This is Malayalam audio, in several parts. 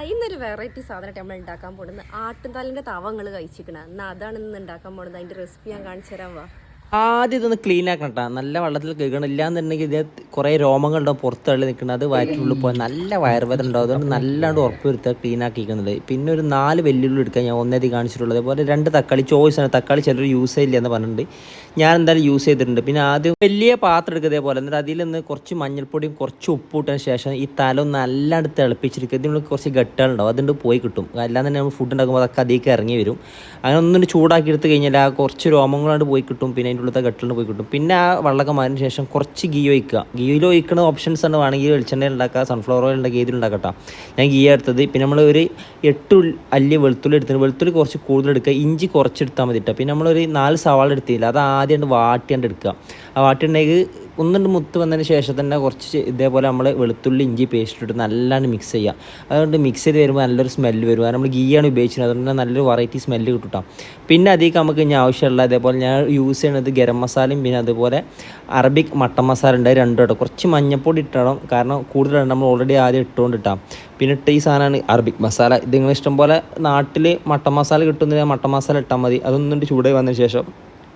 ഇന്നൊരു വെറൈറ്റി സാധനമായിട്ട് നമ്മൾ ഉണ്ടാക്കാൻ പോകുന്നത് ആട്ടുംതാലിന്റെ തവങ്ങൾ കഴിച്ചിരിക്കണം എന്നാൽ അതാണ് ഇന്ന് ഉണ്ടാക്കാൻ പോകുന്നത്. അതിന്റെ റെസിപ്പി ഞാൻ കാണിച്ചു തരാൻ വാ. ആദ്യം ഇതൊന്ന് ക്ലീൻ ആക്കണം കേട്ടോ നല്ല വെള്ളത്തിൽ കേൾക്കണില്ല ഇല്ലാന്നുണ്ടെങ്കിൽ ഇത് കുറേ രോമങ്ങളുണ്ടാവും പുറത്ത് തള്ളി നിൽക്കുന്നത് അത് വയറ്റിനുള്ളിൽ പോയി നല്ല വയറുവേദന ഉണ്ടാവും. അതുകൊണ്ട് നല്ലാണ്ട് ഉറപ്പ് വരുത്തുക ക്ലീൻ ആക്കിയിരിക്കുന്നത്. പിന്നെ ഒരു നാല് വെല്ലുള്ളി എടുക്കാൻ ഞാൻ ഒന്നേതി കാണിച്ചിട്ടുള്ളത്. അതുപോലെ രണ്ട് തക്കാളി ചോയ്സ് ആണ്. തക്കാളി ചിലർ യൂസ് ചെയ്യില്ല എന്ന് പറഞ്ഞിട്ടുണ്ട്. ഞാൻ എന്തായാലും യൂസ് ചെയ്തിട്ടുണ്ട്. പിന്നെ ആദ്യം വലിയ പാത്രം എടുക്കുക ഇതേപോലെ. എന്നിട്ട് അതിൽ നിന്ന് കുറച്ച് മഞ്ഞൾപ്പൊടിയും കുറച്ച് ഉപ്പിട്ടതിന് ശേഷം ഈ തല ഒന്ന് നല്ലാണ്ട് തിളപ്പിച്ചിരിക്കുക. ഇതിന് കുറച്ച് ഗട്ടുകളുണ്ടാവും അതുകൊണ്ട് പോയി കിട്ടും. അല്ലാതെ തന്നെ നമ്മൾ ഫുഡ് ഉണ്ടാക്കുമ്പോൾ അതൊക്കെ അതിലേക്ക് ഇറങ്ങി വരും. അങ്ങനെ ഒന്നും ചൂടാക്കി എടുത്ത് കഴിഞ്ഞാൽ ആ കുറച്ച് രോമങ്ങളാണ്ട് പോയി കിട്ടും. പിന്നെ അതിന്റെ ഉള്ളത്തെ ഗട്ടിലുണ്ട് പോയി കിട്ടും. പിന്നെ ആ വെള്ളമൊക്കെ മാറിന് ശേഷം കുറച്ച് ഗീ ഒഴിക്കുക. ഗീയിൽ ഒഴിക്കുന്ന ഓപ്ഷൻസ് ആണ് വേണമെങ്കിൽ വെളിച്ചെണ്ണ ഉണ്ടാക്കുക സൺഫ്ലവർ ഓയിൽ ഉണ്ടാക്കുക ഏതിൽ ഉണ്ടാക്കട്ടോ ഞാൻ ഗീ എടുത്തത്. പിന്നെ നമ്മൾ ഒരു എട്ട് അല്ലി വെളുത്തുള്ളി എടുത്തിട്ട് വെളുത്തുള്ളി കുറച്ച് കൂടുതൽ എടുക്കുക. ഇഞ്ചി കുറച്ച് എടുത്താൽ മതി കേട്ടോ. പിന്നെ നമ്മളൊരു നാല് സവാള എടുത്തില്ല. അത് ആദ്യം വാട്ടിയാണ്ട് എടുക്കുക. ആ വാട്ടിയുണ്ടെങ്കിൽ ഒന്നുണ്ട് മുത്ത് വന്നതിന് ശേഷം തന്നെ കുറച്ച് ഇതേപോലെ നമ്മൾ വെളുത്തുള്ളി ഇഞ്ചി പേസ്റ്റ് ഇട്ട് നല്ലാണ്ട് മിക്സ് ചെയ്യുക അതുകൊണ്ട് മിക്സ് ചെയ്ത് വരുമ്പോൾ നല്ലൊരു സ്മെല്ല് വരും. നമ്മൾ ഗീയാണ് ഉപയോഗിച്ചിരുന്നത്. അതുകൊണ്ട് തന്നെ നല്ലൊരു വെറൈറ്റി സ്മെല്ല് കിട്ടും പിന്നെ അധികം നമുക്ക് ഇനി ആവശ്യമുള്ള അതേപോലെ ഞാൻ യൂസ് ചെയ്യുന്നത് ഗരം മസാലയും പിന്നെ അതുപോലെ അറബിക് മട്ടൻ മസാല ഉണ്ട്. രണ്ടും ഇട്ടോ കുറച്ച് മഞ്ഞപ്പൊടി ഇട്ടണം. കാരണം കൂടുതലാണ് നമ്മൾ ഓൾറെഡി ആദ്യം ഇട്ടുകൊണ്ട് ഇട്ടാം. പിന്നെ ഇട്ട ഈ സാധനമാണ് അറബിക് മസാല. ഇത് നിങ്ങൾ ഇഷ്ടം പോലെ നാട്ടിൽ മട്ടൻ മസാല കിട്ടുന്നില്ല മട്ടൻ മസാല ഇട്ടാൽ മതി. അതൊന്നും ചൂടായി വന്നതിന് ശേഷം.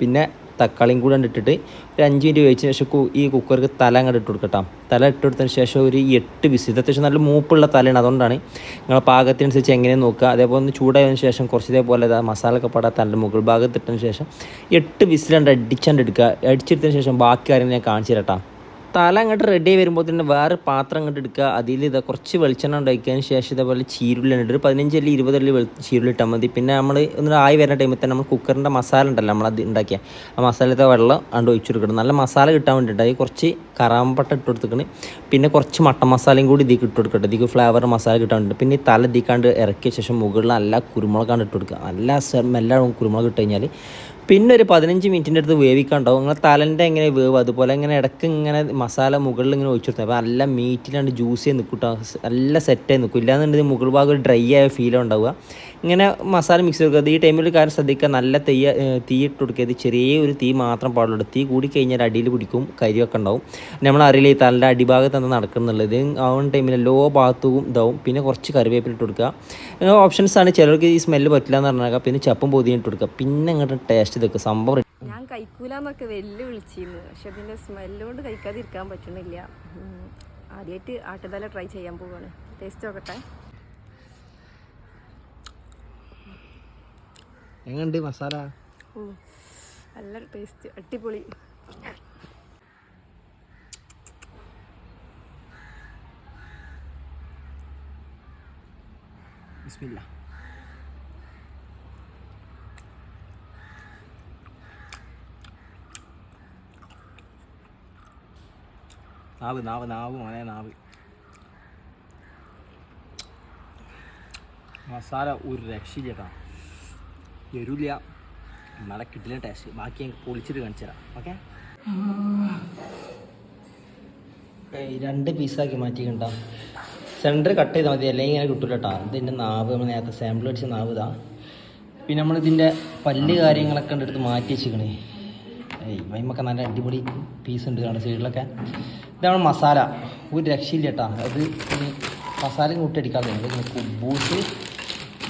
പിന്നെ തക്കാളിയും കൂടെ ഇട്ടിട്ട് ഒരു അഞ്ച് മിനിറ്റ് വേവിച്ചതിന് ശേഷം ഈ കുക്കർക്ക് തല അങ്ങോട്ട് ഇട്ട് കൊടുക്കട്ടാം. തല ഇട്ട് കൊടുത്തതിന് ശേഷം ഒരു എട്ട് വിസിൽ. അത്യാവശ്യം നല്ല മൂപ്പുള്ള തലയാണ്. അതുകൊണ്ടാണ് നിങ്ങളെ പാകത്തിനനുസരിച്ച് എങ്ങനെ നോക്കുക. അതേപോലെ ഒന്ന് ചൂടായതിനു ശേഷം കുറച്ച് ഇതേപോലെ ഇതാ മസാല ഒക്കെ പാടാ തല മുകൾ ഭാഗത്ത് ഇട്ടതിന് ശേഷം എട്ട് വിസിലണ്ട് അടിച്ചാണ്ട് എടുക്കുക. അടിച്ചെടുത്തതിന് ശേഷം ബാക്കി കാര്യങ്ങൾ ഞാൻ കാണിച്ചു തരട്ടാം. തല അങ്ങോട്ട് റെഡി ആയി വരുമ്പോൾ തന്നെ വേറെ പാത്രം അങ്ങോട്ട് എടുക്കുക. അതിൽ ഇതാ കുറച്ച് വെളിച്ചെണ്ണ ഉണ്ടാക്കിയതിന് ശേഷം ഇതേപോലെ ചീരുള്ളി ഉണ്ട്. ഒരു പതിനഞ്ച് അല്ലി ഇരുപത് അല്ലി ചീരുള്ളി ഇട്ടാൽ മതി. പിന്നെ നമ്മൾ ഒന്ന് ആയി വരുന്ന ടൈമിൽ തന്നെ നമ്മൾ കുക്കറിന്റെ മസാല ഉണ്ടല്ലോ നമ്മളത് ഉണ്ടാക്കിയ. ആ മസാലത്തെ വെള്ളം അണ്ട് ഒഴിച്ചു കൊടുക്കണം നല്ല മസാല കിട്ടാൻ വേണ്ടിയിട്ട് അതിൽ കുറച്ച് കറാമ്പട്ട ഇട്ട് കൊടുത്തേക്കണ്. പിന്നെ കുറച്ച് മട്ടൻ മസാലയും കൂടി ഇതിക്ക് ഇട്ട് കൊടുക്കട്ടെ. ഇതിക്ക് ഫ്ലേവർ മസാല കിട്ടാൻ വേണ്ടി പിന്നെ ഈ തല ഇതിക്കാണ്ട് ഇറക്കിയ ശേഷം മുകളിൽ നല്ല കുരുമുളകാണ്ട് ഇട്ട് കൊടുക്കുക. നല്ല സ്മെല്ലാണ് കുരുമുളക് ഇട്ട് കഴിഞ്ഞാൽ പിന്നെ ഒരു പതിനഞ്ച് മിനിറ്റിന്റെ അടുത്ത് വേവിക്കാണ്ടാവും നിങ്ങൾ തലന്റെ എങ്ങനെ വേവ് അതുപോലെ ഇങ്ങനെ ഇടയ്ക്ക് ഇങ്ങനെ മസാല മുകളിൽ ഇങ്ങനെ ഒഴിച്ചു അപ്പോൾ നല്ല മീറ്റിലാണ്ട് ജ്യൂസ് ചെയ്ത് നിൽക്കും ട്ടോ. നല്ല സെറ്റായി നിൽക്കും. ഇല്ലാന്നുണ്ടെങ്കിൽ മുകൾ ഭാഗം ഒരു ഡ്രൈ ആയ ഫീലാണ് ഉണ്ടാവുക. ഇങ്ങനെ മസാല മിക്സ് ചെയ്ത് ഈ ടൈമിൽ കാര്യം ശ്രദ്ധിക്കുക. നല്ല തീയ തീ ഇട്ട് കൊടുക്കുക. ചെറിയ ഒരു തീ മാത്രം പാടുള്ളൂ. തീ കൂടി കഴിഞ്ഞാൽ അടിയിൽ പിടിക്കും കരിയൊക്കെ ഉണ്ടാവും. നമ്മൾ അറിയില്ല ഈ തലന്റെ അടിഭാഗത്ത് എന്താ നടക്കുന്നുള്ളത്. ആ ടൈമിൽ ലോ ഭാഗത്തും ഇതാവും. പിന്നെ കുറച്ച് കറിവേപ്പില ഇട്ട് കൊടുക്കുക. ഓപ്ഷൻസ് ആണ്. ചിലർക്ക് ഈ സ്മെല്ല് പറ്റില്ല എന്ന് പറഞ്ഞാൽ പിന്നെ ചപ്പും പൊതിയും ഇട്ട് കൊടുക്കുക. പിന്നെ അങ്ങോട്ട് ടേസ്റ്റ് ഇതൊക്കെ സംഭവം. ഞാൻ കഴിക്കൂലെന്നൊക്കെ വെല്ലു വിളിച്ചിരുന്നു പക്ഷെ അതിന്റെ സ്മെല്ലോണ്ട് കഴിക്കാതിരിക്കാൻ പറ്റണില്ല ആദ്യമായിട്ട് ആട്ടുതല ട്രൈ ചെയ്യാൻ പോവാണ്. ടേസ്റ്റ് നോക്കട്ടെ. എങ്ങനെയുണ്ട് മസാല? നല്ല ടേസ്റ്റ് അടിപൊളി. ബിസ്മില്ല. നാവ് നാവ് നാവ് മോനെ നാവ് മസാല ഒരു രക്ഷയില്ല കേട്ടോ. എരുല്ല നല്ല കിട്ടില്ല ടേസ്റ്റ് ബാക്കി ഞങ്ങൾക്ക് പൊളിച്ചിട്ട് കാണിച്ചു തരാം. ഓക്കെ രണ്ട് പീസാക്കി മാറ്റിക്കണ്ട. സെന്റർ കട്ട് ചെയ്താൽ മതി. അല്ലെങ്കിൽ ഇങ്ങനെ കിട്ടില്ല കേട്ടോ. ഇതിന്റെ നാവ് നമ്മൾ നേരത്തെ സാമ്പിൾ അടിച്ച നാവ് ഇതാ. പിന്നെ നമ്മളിതിന്റെ പല്ല് കാര്യങ്ങളൊക്കെ ഉണ്ടെടുത്ത് മാറ്റി വെച്ചിക്കണേ ഏയ് വൈമൊക്കെ നല്ല അടിപൊളി പീസ് ഉണ്ട് കാണും സൈഡിലൊക്കെ. ഇതാണ് മസാല. ഒരു രക്ഷയില്ല കേട്ടോ. അത് ഇനി മസാലയും കൂട്ടിയടിക്കാതെ ഇങ്ങനെ കുബൂസ്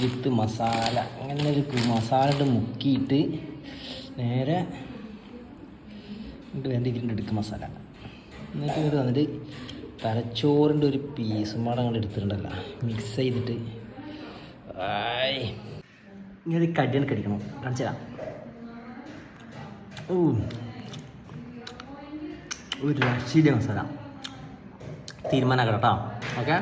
വിത്ത് മസാല. അങ്ങനെ ഒരു മസാല മുക്കിയിട്ട് നേരെ വേണ്ട ഇതിന്റെ എടുക്കുക മസാല. എന്നിട്ട് ഇങ്ങോട്ട് വന്നിട്ട് തലച്ചോറിന്റെ ഒരു പീസും പാടെ അങ്ങോട്ട് എടുത്തിട്ടുണ്ടല്ലോ. മിക്സ് ചെയ്തിട്ട്. ഇങ്ങനെ കടിയാണ് കടിക്കണം. കാണിച്ചു ഒരു രക്ഷയില്ല മസാല തീരുമാനമാക്കണം കേട്ടോ. ഓക്കെ?